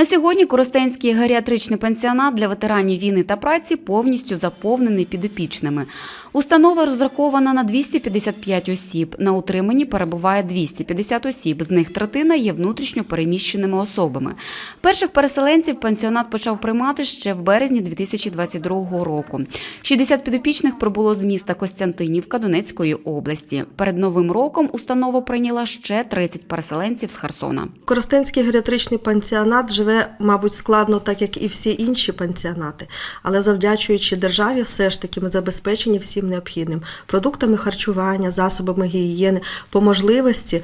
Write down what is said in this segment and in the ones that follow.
На сьогодні Коростенський геріатричний пенсіонат для ветеранів війни та праці повністю заповнений підопічними. Установа розрахована на 255 осіб. На утриманні перебуває 250 осіб. З них третина є внутрішньо переміщеними особами. Перших переселенців пенсіонат почав приймати ще в березні 2022 року. 60 підопічних прибуло з міста Костянтинівка Донецької області. Перед новим роком установа прийняла ще 30 переселенців з Херсона. Коростенський геріатричний пансіонат живе, мабуть, складно, так як і всі інші пансіонати, але завдячуючи державі, все ж таки ми забезпечені всім необхідним продуктами харчування, засобами гігієни, по можливості.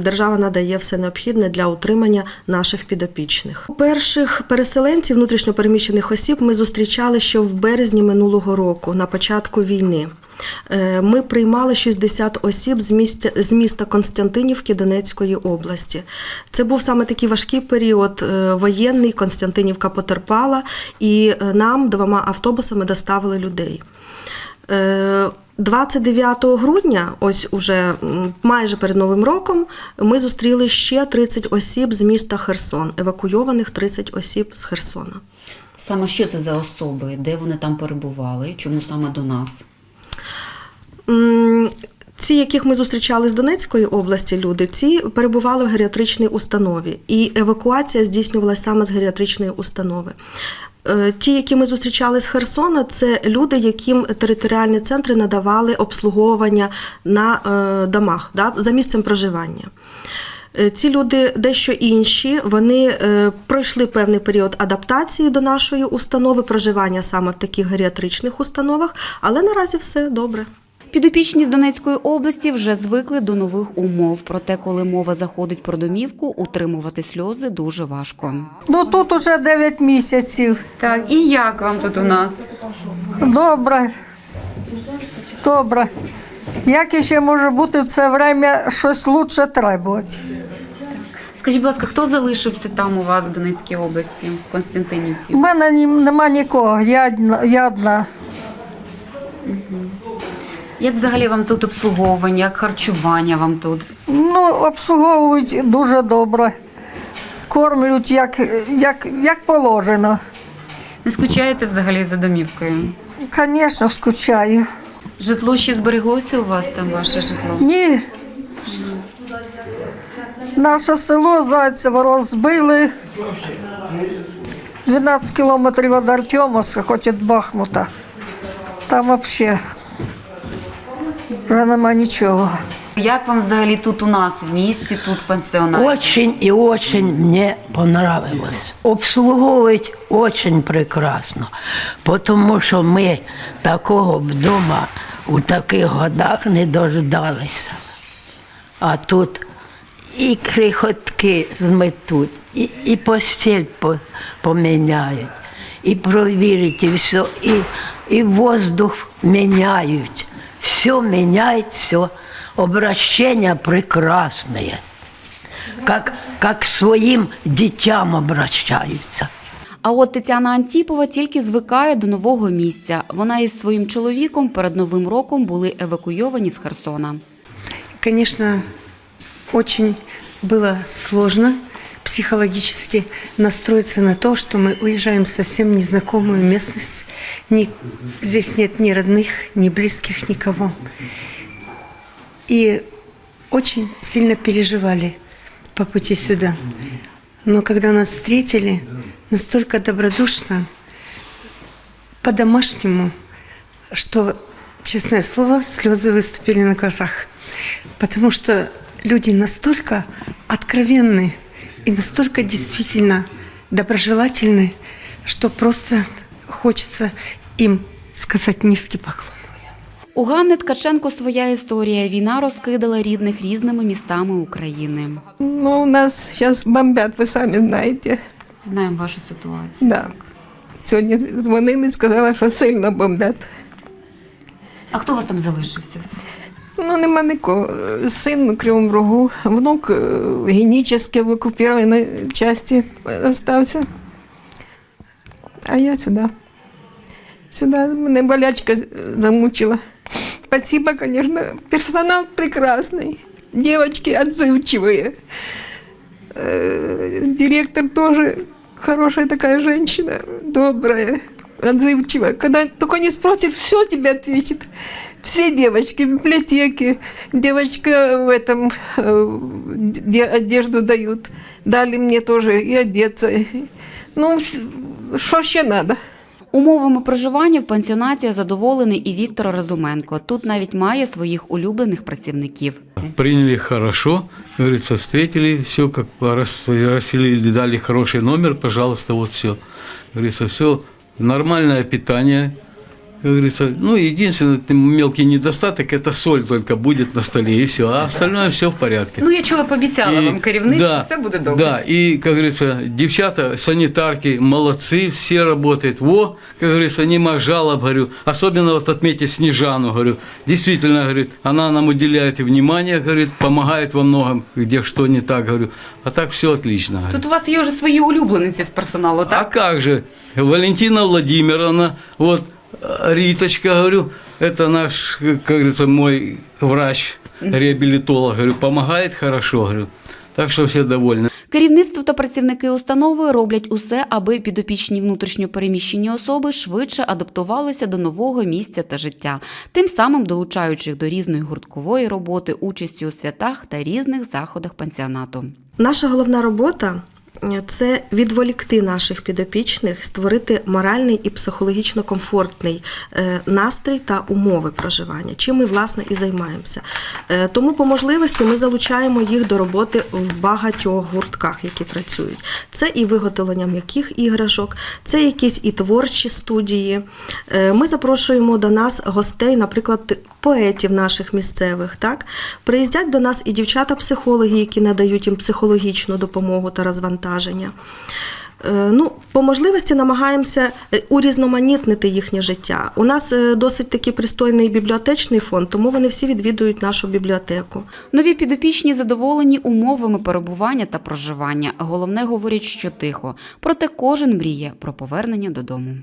Держава надає все необхідне для утримання наших підопічних. Перших переселенців внутрішньопереміщених осіб ми зустрічали ще в березні минулого року, на початку війни. Е, Ми приймали 60 осіб з міста, з міста Константинівки Донецької області. Це був саме такий важкий період е, воєнний. Константинівка потерпала, і е, нам двома автобусами доставили людей. Е, 29 грудня, ось уже майже перед Новим роком, ми зустріли ще 30 осіб з міста Херсон, евакуйованих 30 осіб з Херсона. Саме що це за особи? Де вони там перебували? Чому саме до нас? Ці, яких ми зустрічали з Донецької області, люди, ці перебували в геріатричній установі, і евакуація здійснювалася саме з геріатричної установи. Е, Ті, які ми зустрічали з Херсона, це люди, яким територіальні центри надавали обслуговування на е, домах да, за місцем проживання. Е, Ці люди дещо інші, вони пройшли певний період адаптації до нашої установи, проживання саме в таких геріатричних установах, але наразі все добре. Підопічні з Донецької області вже звикли до нових умов. Проте, коли мова заходить про домівку, утримувати сльози дуже важко. Ну тут уже 9 місяців. Так, і як вам тут у нас? Добре. Добре. Як іще може бути в це время щось лучше требувати? Скажіть, будь ласка, хто залишився там у вас в Донецькій області, в Константинівці? У мене ні- нема нікого, я одна. Я одна. Як взагалі вам тут обслуговування, як харчування вам тут? Ну, обслуговують дуже добре. Кормлять як, як, як положено. Не скучаєте взагалі за домівкою? Звісно, скучаю. Житло ще збереглося у вас там, ваше житло? Ні. Наше село Зайцево розбили. 12 кілометрів від Артемовська, хоч від Бахмута. Там взагалі вже нема нічого. Як вам взагалі тут у нас в місті, тут в пансіонаті? Очень и очень мне понравилось. Обслуговують очень прекрасно, тому що ми такого б дома у таких годах не дождалися. А тут і крихотки зметуть, і, і постіль по- поміняють, і провірять, і все, і, і воздух міняють. Все міняють, все. Обращення прекрасне. Как, как к своїм дітям обращаються. А от Тетяна Антіпова тільки звикає до нового місця. Вона із своїм чоловіком перед новим роком були евакуйовані з Херсона. Конечно, очень было сложно психологически настроиться на то, что мы уезжаем в совсем незнакомую местность. Ни, здесь нет ни родных, ни близких, никого. И очень сильно переживали по пути сюда. Но когда нас встретили, настолько добродушно, по-домашнему, что, честное слово, слезы выступили на глазах. Потому что люди настолько откровенны и настолько действительно доброжелательны, что просто хочется им сказать низкий поклон. У Ганни Ткаченко своя історія. Війна розкидала рідних різними містами України. Ну, у нас сейчас бомбят, вы сами знаете. Знаємо вашу ситуацію. Да. Сьогодні дзвонили, сказали, що сильно бомбять. А хто у вас там залишився? Ну, нема нікого. Син у Кривому Рогу, внук е, генічно в окупованій часті залишився. А я сюди. Сюди мене болячка замучила. Спасибо, конечно. Персонал прекрасный. Девочки отзывчивые. Э, Директор тоже хорошая такая женщина, добрая, отзывчивая. Когда только не спросит, все тебе ответит. Все девочки в библиотеке, девочка в этом, э, одежду дают. Дали мне тоже и одеться. Ну, что ще надо? Умовами проживання в пансіонаті задоволений і Віктор Разуменко. Тут навіть має своїх улюблених працівників. Приняли хорошо, говорится, встретили, все как рас- расселили, дали хороший номер, пожалуйста, вот все. Говорится, все нормальное питание, как говорится. Ну, единственный т- мелкий недостаток – это соль только будет на столе, и все. А остальное все в порядке. Ну я чула, пообіцяла И- вам керівник, да, що все буде добре. Да, и, как говорится, девчата, санитарки, молодцы, все работают. Во, как говорится, нема жалоб, говорю. Особенно вот отметьте Снежану, говорю. Действительно, говорит, она нам уделяет и внимание, говорит, помогает во многом, где что не так, говорю. А так все отлично. говорю. Тут у вас є вже свої улюблениці з персоналу, А так? как же, Валентина Владимировна, вот э, Риточка, говорю, это наш, как говорится, мой врач, реабилитолог, говорю, помогает хорошо, говорю. Так что все довольны. Керівництво та працівники установи роблять усе, аби підопічні внутрішньопереміщені особи швидше адаптувалися до нового місця та життя, тим самим долучаючи їх до різної гурткової роботи, участі у святах та різних заходах пансіонату. Наша головна робота це відволікти наших підопічних, створити моральний і психологічно комфортний е, настрій та умови проживання, чим ми власне і займаємося. Е, Тому по можливості ми залучаємо їх до роботи в багатьох гуртках, які працюють. Це і виготовлення м'яких іграшок, це якісь і творчі студії. Е, Ми запрошуємо до нас гостей, наприклад, поетів наших місцевих. Так? Приїздять до нас і дівчата-психологи, які надають їм психологічну допомогу та розвантаження. Е, Ну, по можливості намагаємося е, урізноманітнити їхнє життя. У нас е, досить такий пристойний бібліотечний фонд, тому вони всі відвідують нашу бібліотеку. Нові підопічні задоволені умовами перебування та проживання. Головне говорять, що тихо. Проте кожен мріє про повернення додому.